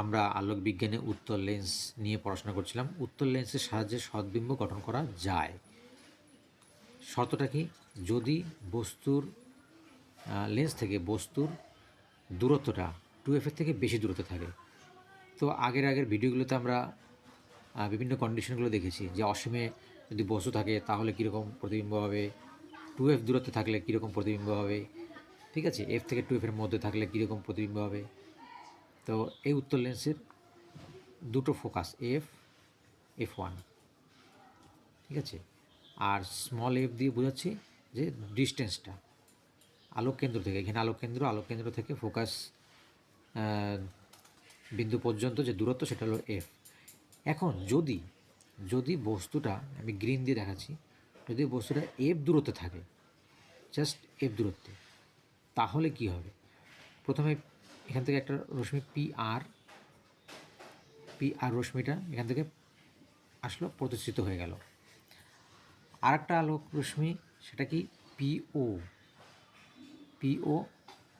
আমরা আলোক বিজ্ঞানে উত্তর লেন্স নিয়ে পড়াশোনা করছিলাম। উত্তর লেন্সের সাহায্যে সদ্বিম্ব গঠন করা যায়। শর্তটা কি? যদি বস্তুর লেন্স থেকে বস্তুর দূরত্বটা টু এফের থেকে বেশি দূরত্ব থাকে। তো আগের আগের ভিডিওগুলোতে আমরা বিভিন্ন কন্ডিশনগুলো দেখেছি যে অসীমে যদি বস্তু থাকে তাহলে কীরকম প্রতিবিম্ব হবে? টু এফ দূরত্বে থাকলে কীরকম প্রতিবিম্ব হবে? ঠিক আছে? এফ থেকে টু এফের মধ্যে থাকলে কীরকম প্রতিবিম্ব হবে? তো এই উত্তর লেন্সের দুটো ফোকাস এফ এফ ওয়ান ঠিক আছে? আর স্মল এফ দিয়ে বোঝাচ্ছি যে ডিস্টেন্সটা আলোক কেন্দ্র থেকে, এখানে আলোক কেন্দ্র থেকে ফোকাস বিন্দু পর্যন্ত যে দূরত্ব সেটা হলো এফ এখন যদি যদি বস্তুটা, আমি গ্রিন দিয়ে দেখাচ্ছি, যদি বস্তুটা এফ দূরত্বে থাকে জাস্ট এফ দূরত্বে, তাহলে কি হবে? প্রথমে এখান থেকে একটা রশ্মি পি আর পি আর রশ্মিটা এখান থেকে আসলো, প্রতিষ্ঠিত হয়ে গেল। আর একটা আলোক রশ্মি, সেটা কি পিও পিও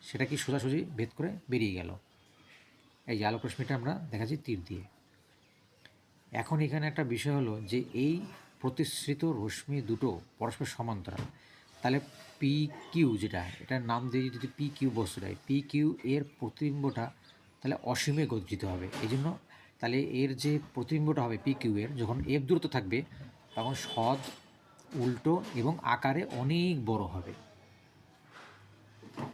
সেটা কি সোজাসুজি ভেদ করে বেরিয়ে গেল। এই যে আলোক রশ্মিটা আমরা দেখাচ্ছি তীর দিয়ে। এখন এখানে একটা বিষয় হলো যে এই প্রতিশ্রিত রশ্মি দুটো পরস্পর সমান্তরাল। তাহলে পি কিউ যেটা, এটার নাম দিয়ে যদি পি কিউ বস্তুটাই পি কিউ এর প্রতিবিম্বটা তাহলে অসীমে গজ্জিত হবে। এই জন্য তাহলে এর যে প্রতিবিম্বটা হবে পি কিউ এর, যখন এফ দূরত্ব থাকবে, তখন সদ উল্টো এবং আকারে অনেক বড় হবে।